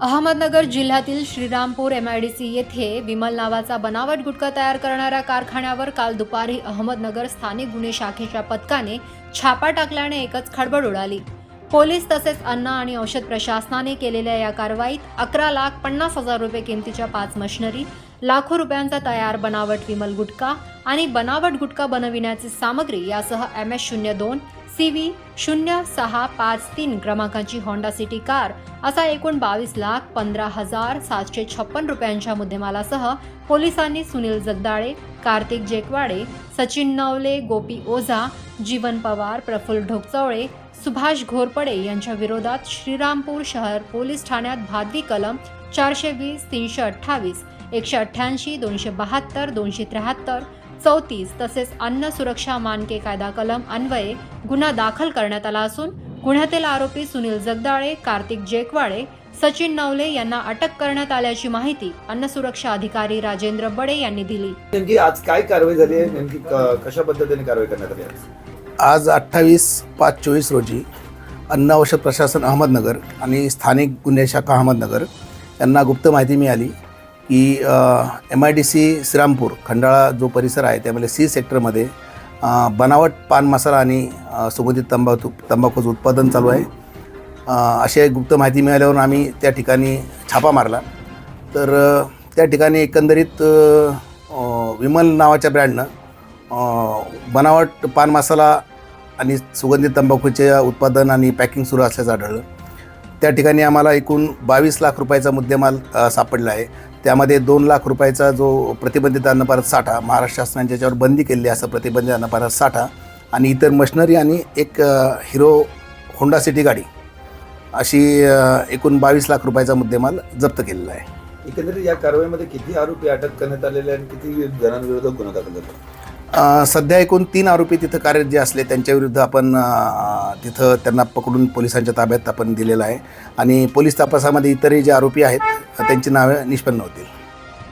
अहमदनगर जिल्ह्यातील Shrirampur M I D C येथे विमल नावाचा बनावट गुटखा तयार करणाऱ्या कारखान्यावर काल दुपारी अहमदनगर स्थानिक गुन्हे शाखेच्या पथकाने छापा टाकल्याने एकच खडबड उडाली. पोलीस तसेच अन्न आणि औषध प्रशासनाने केलेल्या या कारवाईत अकरा लाख पन्नास हजार रुपये किमतीच्या पाच मशिनरी लाखो रुपयांचा तयार बनावट विमल गुटखा आणि बनावट गुटखा बनविण्याची सामग्री यासह एम एस शून्य दोन सी व्ही शून्य सहा पाच तीन क्रमांकाची होंडा सिटी कार असा एकूण बावीस लाख पंधरा हजार सातशे छप्पन रुपयांच्या मुद्देमालासह पोलिसांनी सुनील जगदाळे कार्तिक जेकवाडे सचिन नवले गोपी ओझा जीवन पवार प्रफुल्ल ढोकचवळे सुभाष घोरपडे यांच्या विरोधात श्रीरामपूर शहर पोलीस ठाण्यात भादवी कलम चारशे वीस तीनशे अठ्ठावीस एकशे अठ्ठ्याऐंशी दोनशे बहात्तर दोनशे त्र्याहत्तर चौतीस तसेच अन्न सुरक्षा मानके कायदा कलम अन्वये गुन्हा दाखल करण्यात आला असून गुन्ह्यातील आरोपी सुनील जगदाळे कार्तिक जेकवाडे सचिन नवले यांना अटक करण्यात आल्याची माहिती अन्न सुरक्षा अधिकारी राजेंद्र बडे यांनी दिली. नेमकी आज काय कारवाई झाली आहे? नेमकी क- कशा पद्धतीने कारवाई करण्यात आली आज आज अठ्ठावीस पाच चोवीस रोजी अन्न औषध प्रशासन अहमदनगर आणि स्थानिक गुन्हे शाखा अहमदनगर यांना गुप्त माहिती मिळाली. की M I D C Shrirampur Khandala जो परिसर आहे त्यामध्ये सी सेक्टरमध्ये बनावट पान मसाला आणि सुगंधित तंबाखू तंबाखूचं उत्पादन चालू आहे. अ, अशी गुप्त माहिती मिळाल्यावर आम्ही त्या ठिकाणी छापा मारला. तर त्या ठिकाणी एकंदरीत विमल नावाच्या ब्रँडनं बनावट पान मसाला आणि सुगंधित तंबाखूचे उत्पादन आणि पॅकिंग सुरू असल्याचं आढळलं. त्या ठिकाणी आम्हाला एकूण बावीस लाख रुपयाचा मुद्देमाल सापडला आहे. त्यामध्ये दोन लाख रुपयाचा जो प्रतिबंधित अन्नपारत साठा महाराष्ट्र शासनाने ज्याच्यावर बंदी केली असं प्रतिबंधित अन्नपदार्थ साठा आणि इतर मशनरी आणि एक हिरो होंडा सिटी गाडी अशी एकूण बावीस लाख रुपयाचा मुद्देमाल जप्त केलेला आहे. एकंदरीत या कारवाईमध्ये किती आरोपी अटक करण्यात आलेले आणि किती जणांविरोधात गुन्हा दाखल झाला सध्या एकूण तीन आरोपी तिथं कार्यरत जे असले त्यांच्याविरुद्ध आपण तिथं त्यांना पकडून पोलिसांच्या ताब्यात आपण दिलेलं आहे. आणि पोलीस तपासामध्ये इतरही जे आरोपी आहेत त्यांची नावे निष्पन्न होतील.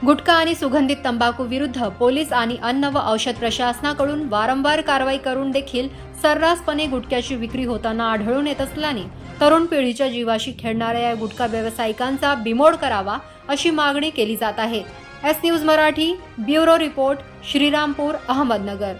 गुटखा आणि सुगंधित तंबाखू विरुद्ध पोलीस आणि अन्न व औषध प्रशासनाकडून वारंवार कारवाई करून देखील सर्रासपणे गुटख्याची विक्री होताना आढळून येत असल्याने तरुण पिढीच्या जीवाशी खेळणाऱ्या या गुटखा व्यावसायिकांचा बिमोड करावा अशी मागणी केली जात आहे. S news Marathi bureau report Shrirampur Ahmednagar.